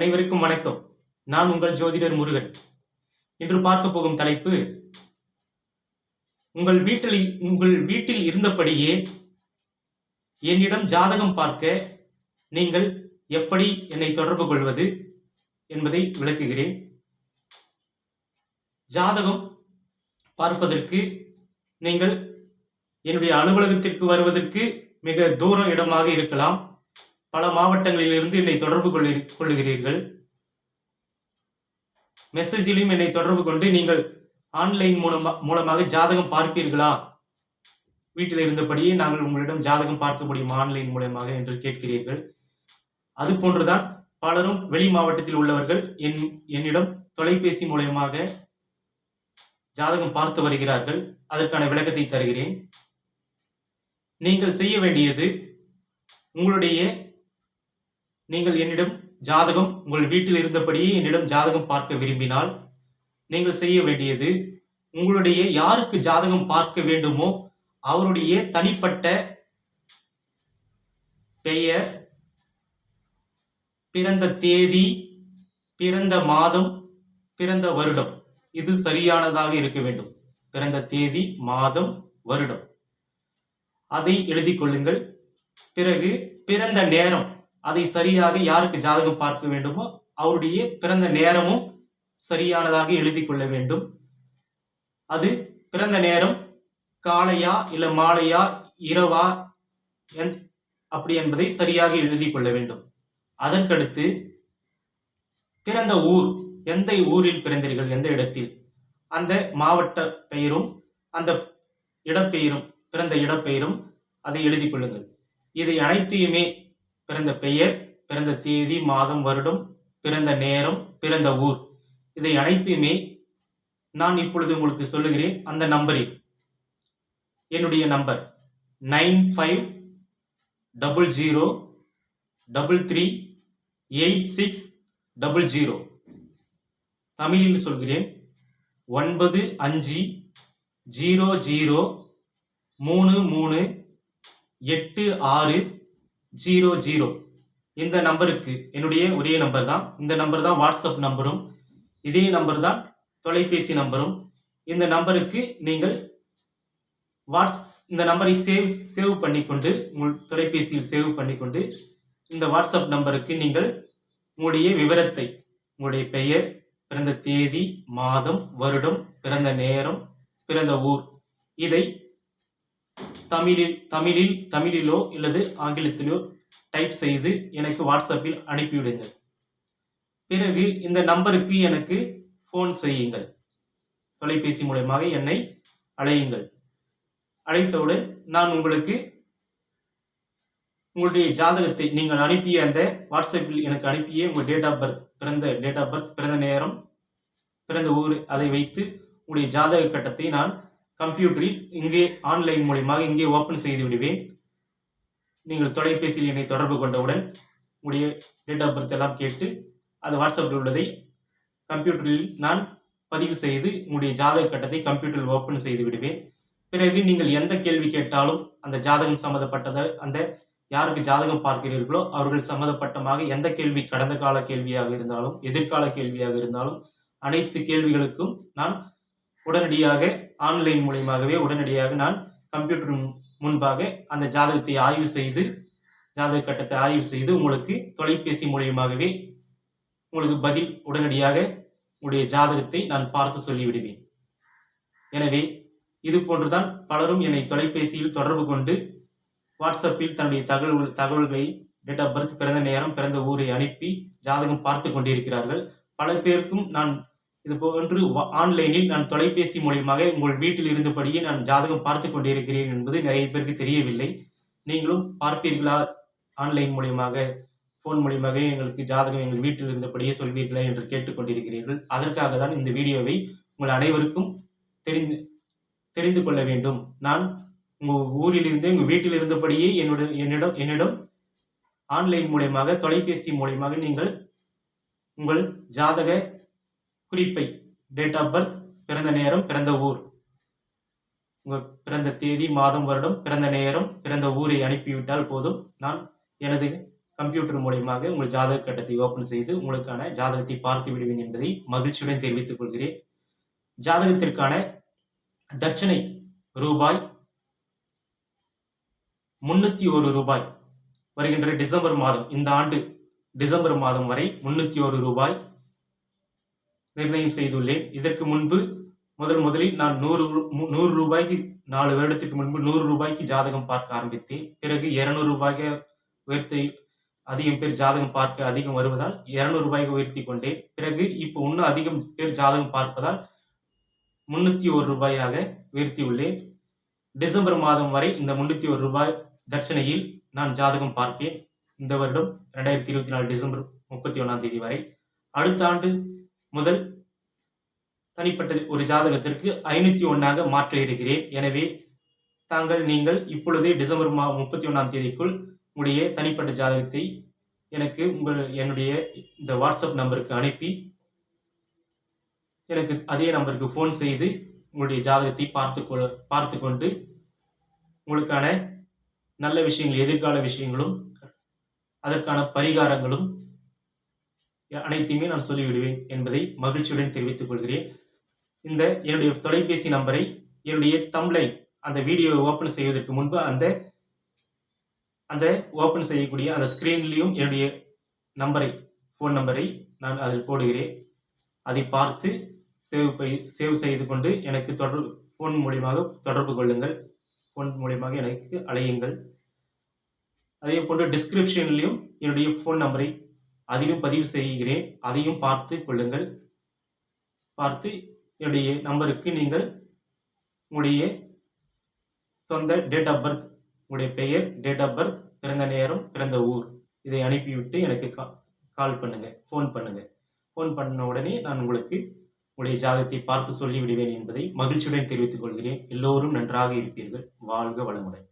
அனைவருக்கும் வணக்கம். நான் உங்கள் ஜோதிடர் முருகன். இன்று பார்க்க போகும் தலைப்பு உங்கள் வீட்டில் உங்கள் வீட்டில் இருந்தபடியே என்னிடம் ஜாதகம் பார்க்க நீங்கள் எப்படி என்னை தொடர்பு கொள்வது என்பதை விளக்குகிறேன். ஜாதகம் பார்ப்பதற்கு நீங்கள் என்னுடைய அலுவலகத்திற்கு வருவதற்கு மிக தூர இடமாக இருக்கலாம். பல மாவட்டங்களிலிருந்து என்னை தொடர்பு கொள்ளி- கொள்ளுகிறீர்கள். மெசேஜிலும் என்னை தொடர்பு கொண்டு நீங்கள் ஆன்லைன் மூலமா மூலமாக ஜாதகம் பார்ப்பீர்களா? வீட்டில் இருந்தபடியே நாங்கள் உங்களிடம் ஜாதகம் பார்க்க முடியும்? ஆன்லைன் மூலமாக என்று கேட்கிறீர்கள். அது போன்றுதான் பலரும் வெளி மாவட்டத்தில் உள்ளவர்கள் என் என்னிடம் தொலைபேசி மூலயமாக ஜாதகம் பார்த்து வருகிறார்கள். அதற்கான விளக்கத்தை தருகிறேன். நீங்கள் செய்ய வேண்டியது உங்களுடைய நீங்கள் என்னிடம் ஜாதகம் உங்கள் வீட்டில் இருந்தபடியே என்னிடம் ஜாதகம் பார்க்க விரும்பினால் நீங்கள் செய்ய வேண்டியது உங்களுடைய யாருக்கு ஜாதகம் பார்க்க வேண்டுமோ அவருடைய தனிப்பட்ட பெயர் பிறந்த தேதி பிறந்த மாதம் பிறந்த வருடம். இது சரியானதாக இருக்க வேண்டும். பிறந்த தேதி மாதம் வருடம். அதை எழுதி கொள்ளுங்கள். பிறகு பிறந்த நேரம். அதை சரியாக யாருக்கு ஜாதகம் பார்க்க வேண்டுமோ அவருடைய பிறந்த நேரமும் சரியானதாக எழுதி கொள்ள வேண்டும். அது பிறந்த நேரம் காலையா இல்ல மாலையா இரவா என்- அப்படி என்பதை சரியாக எழுதி கொள்ள வேண்டும். அதற்கடுத்து பிறந்த ஊர் எந்த ஊரில் பிறந்தீர்கள் எந்த இடத்தில்? அந்த மாவட்ட பெயரும் அந்த இடப்பெயரும் பிறந்த இடப்பெயரும் அதை எழுதி கொள்ளுங்கள். இதை அனைத்தையுமே பிறந்த பெயர் பிறந்த தேதி மாதம் வருடம் பிறந்த நேரம் பிறந்த ஊர். இதை அனைத்தையுமே நான் இப்பொழுது உங்களுக்கு சொல்லுகிறேன். அந்த நம்பரில் என்னுடைய number nine five double zero double three eight six double zero. தமிழில் சொல்கிறேன். ஒன்பது அஞ்சு ஜீரோ ஜீரோ மூணு மூணு எட்டு ஆறு ஜீரோ ஜீரோ. இந்த நம்பருக்கு என்னுடைய ஒரே நம்பர் தான். இந்த நம்பர் தான் வாட்ஸ்அப் நம்பரும். இதே நம்பர் தான் தொலைபேசி நம்பரும். இந்த நம்பருக்கு நீங்கள் வாட்ஸ் இந்த நம்பரை சேவ் சேவ் பண்ணிக்கொண்டு உங்கள் தொலைபேசியில் சேவ் பண்ணிக்கொண்டு இந்த வாட்ஸ்அப் நம்பருக்கு நீங்கள் உங்களுடைய விவரத்தை உங்களுடைய பெயர் பிறந்த தேதி மாதம் வருடம் பிறந்த நேரம் பிறந்த ஊர் இதை தமிழில் தமிழில் தமிழிலோ அல்லது ஆங்கிலத்திலோ டைப் செய்து எனக்கு வாட்ஸ்அப்பில் அனுப்பிவிடுங்கள். பிறகு இந்த நம்பருக்கு எனக்கு ஃபோன் செய்யுங்கள். தொலைபேசி மூலயமாக என்னை அழையுங்கள். அழைத்தவுடன் நான் உங்களுக்கு உங்களுடைய ஜாதகத்தை நீங்கள் அனுப்பிய அந்த வாட்ஸ்அப்பில் எனக்கு அனுப்பிய உங்கள் டேட் ஆஃப் பர்த் பிறந்த டேட் ஆஃப் பர்த் பிறந்த நேரம் பிறந்த ஊர் அதை வைத்து உங்களுடைய ஜாதக கட்டத்தை நான் கம்ப்யூட்டரில் இங்கே ஆன்லைன் மூலியமாக இங்கே ஓப்பன் செய்து விடுவேன். நீங்கள் தொலைபேசியில் என்னை தொடர்பு கொண்டவுடன் உங்களுடைய டேட் ஆஃப் பர்த் எல்லாம் கேட்டு அது வாட்ஸ்அப்பில் உள்ளதை கம்ப்யூட்டரில் நான் பதிவு செய்து உங்களுடைய ஜாதக கட்டத்தை கம்ப்யூட்டரில் ஓப்பன் செய்து விடுவேன். பிறகு நீங்கள் எந்த கேள்வி கேட்டாலும் அந்த ஜாதகம் சம்மந்தப்பட்டதை அந்த யாருக்கு ஜாதகம் பார்க்கிறீர்களோ அவர்கள் சம்மந்தப்பட்டமாக எந்த கேள்வி கடந்த கால கேள்வியாக இருந்தாலும் எதிர்கால கேள்வியாக இருந்தாலும் அனைத்து கேள்விகளுக்கும் நான் உடனடியாக ஆன்லைன் மூலியமாகவே உடனடியாக நான் கம்ப்யூட்டர் முன்பாக அந்த ஜாதகத்தை ஆய்வு செய்து ஜாதக கட்டத்தை ஆய்வு செய்து உங்களுக்கு தொலைபேசி மூலியமாகவே உங்களுக்கு பதில் உடனடியாக உங்களுடைய ஜாதகத்தை நான் பார்த்து சொல்லிவிடுவேன். எனவே இது போன்றுதான் பலரும் என்னை தொலைபேசியில் தொடர்பு கொண்டு வாட்ஸ்அப்பில் தன்னுடைய தகவல் தகவல்களை டேட் ஆஃப் பர்த் பிறந்த நேரம் பிறந்த ஊரை அனுப்பி ஜாதகம் பார்த்து கொண்டிருக்கிறார்கள். பல பேருக்கும் நான் இது போன்று ஆன்லைனில் நான் தொலைபேசி மூலியமாக உங்கள் வீட்டில் இருந்தபடியே நான் ஜாதகம் பார்த்து கொண்டிருக்கிறேன் என்பது நிறைய பேருக்கு தெரியவில்லை. நீங்களும் பார்ப்பீர்களா? ஆன்லைன் மூலியமாக ஃபோன் மூலியமாக எங்களுக்கு ஜாதகம் எங்கள் வீட்டில் இருந்தபடியே சொல்வீர்களா என்று கேட்டுக்கொண்டிருக்கிறீர்கள் அதற்காக தான் இந்த வீடியோவை உங்கள் அனைவருக்கும் தெரிந்து தெரிந்து கொள்ள வேண்டும். நான் உங்கள் ஊரிலிருந்து உங்கள் வீட்டில் இருந்தபடியே என்னுடைய என்னிடம் என்னிடம் ஆன்லைன் மூலியமாக தொலைபேசி மூலியமாக நீங்கள் உங்கள் ஜாதக குறிப்பை டேட் ஆஃப் பர்த் பிறந்த நேரம் பிறந்த ஊர். உங்கள் பிறந்த தேதி மாதம் வருடம் பிறந்த நேரம் பிறந்த ஊரை அனுப்பிவிட்டால் போதும். நான் எனது கம்ப்யூட்டர் மூலியமாக உங்கள் ஜாதக கட்டத்தை ஓப்பன் செய்து உங்களுக்கான ஜாதகத்தை பார்த்து விடுவேன் என்பதை மகிழ்ச்சியுடன் தெரிவித்துக் கொள்கிறேன். ஜாதகத்திற்கான தட்சணை ரூபாய் முன்னூத்தி ஒரு ரூபாய். வருகின்ற டிசம்பர் மாதம் இந்த ஆண்டு டிசம்பர் மாதம் வரை முன்னூத்தி ஒரு ரூபாய். நிர்ணயம் செய்துள்ளேன். இதற்கு முன்பு முதல் முதலில் நான் நூறு நூறு ரூபாய்க்கு நாலு வருடத்துக்கு முன்பு நூறு ரூபாய்க்கு ஜாதகம் பார்க்க ஆரம்பித்தேன். பிறகு இருநூறு ரூபாய்க்கு உயர்த்தி அதிகம் பேர் ஜாதகம் பார்க்க அதிகம் வருவதால் இருநூறு ரூபாய்க்கு உயர்த்தி கொண்டேன். பிறகு இப்போ இன்னும் அதிகம் பேர் ஜாதகம் பார்ப்பதால் முன்னூத்தி ஒரு ரூபாயாக உயர்த்தியுள்ளேன் டிசம்பர் மாதம் வரை இந்த முன்னூத்தி ஒரு ரூபாய் தட்சணையில் நான் ஜாதகம் பார்ப்பேன். இந்த வருடம் ரெண்டாயிரத்தி இருபத்தி நாலு டிசம்பர் முப்பத்தி ஒன்றாம் தேதி வரை. அடுத்த ஆண்டு முதல் தனிப்பட்ட ஒரு ஜாதகத்திற்கு ஐநூத்தி ஒன்னாக மாற்ற இருக்கிறேன். எனவே தாங்கள் நீங்கள் இப்பொழுதே டிசம்பர் மா முப்பத்தி ஒன்றாம் தேதிக்குள் உங்களுடைய தனிப்பட்ட ஜாதகத்தை எனக்கு உங்கள் என்னுடைய இந்த வாட்ஸ்அப் நம்பருக்கு அனுப்பி எனக்கு அதே நம்பருக்கு ஃபோன் செய்து உங்களுடைய ஜாதகத்தை பார்த்து கொள் பார்த்து கொண்டு உங்களுக்கான நல்ல விஷயங்கள் எதிர்கால விஷயங்களும் அதற்கான பரிகாரங்களும் அனைத்தையுமே நான் சொல்லிவிடுவேன் என்பதை மகிழ்ச்சியுடன் தெரிவித்துக் கொள்கிறேன். இந்த என்னுடைய தொலைபேசி நம்பரை என்னுடைய தம்லைன் அந்த வீடியோவை ஓப்பன் செய்வதற்கு முன்பு அந்த அந்த ஓப்பன் செய்யக்கூடிய அந்த ஸ்க்ரீன்லேயும் என்னுடைய நம்பரை ஃபோன் நம்பரை நான் அதில் போடுகிறேன். அதை பார்த்து சேவ் பை- சேவ் செய்து கொண்டு எனக்கு தொடர்பு ஃபோன் மூலியமாக தொடர்பு கொள்ளுங்கள். ஃபோன் மூலியமாக எனக்கு அழையுங்கள். அதே போன்று டிஸ்கிரிப்ஷன்லேயும் என்னுடைய ஃபோன் நம்பரை அதிலும் பதிவு செய்கிறேன். அதையும் பார்த்து கொள்ளுங்கள். பார்த்து என்னுடைய நம்பருக்கு நீங்கள் உங்களுடைய சொந்த டேட் ஆஃப் பர்த் உங்களுடைய பெயர் டேட் ஆஃப் பர்த் பிறந்த நேரம் பிறந்த ஊர் இதை அனுப்பிவிட்டு எனக்கு கா- கால் பண்ணுங்க. ஃபோன் பண்ணுங்க. ஃபோன் பண்ண உடனே நான் உங்களுக்கு உங்களுடைய ஜாதகத்தை பார்த்து சொல்லிவிடுவேன் என்பதை மகிழ்ச்சியுடன் தெரிவித்துக் கொள்கிறேன். எல்லோரும் நன்றாக இருப்பீர்கள். வாழ்க வளமுடன்.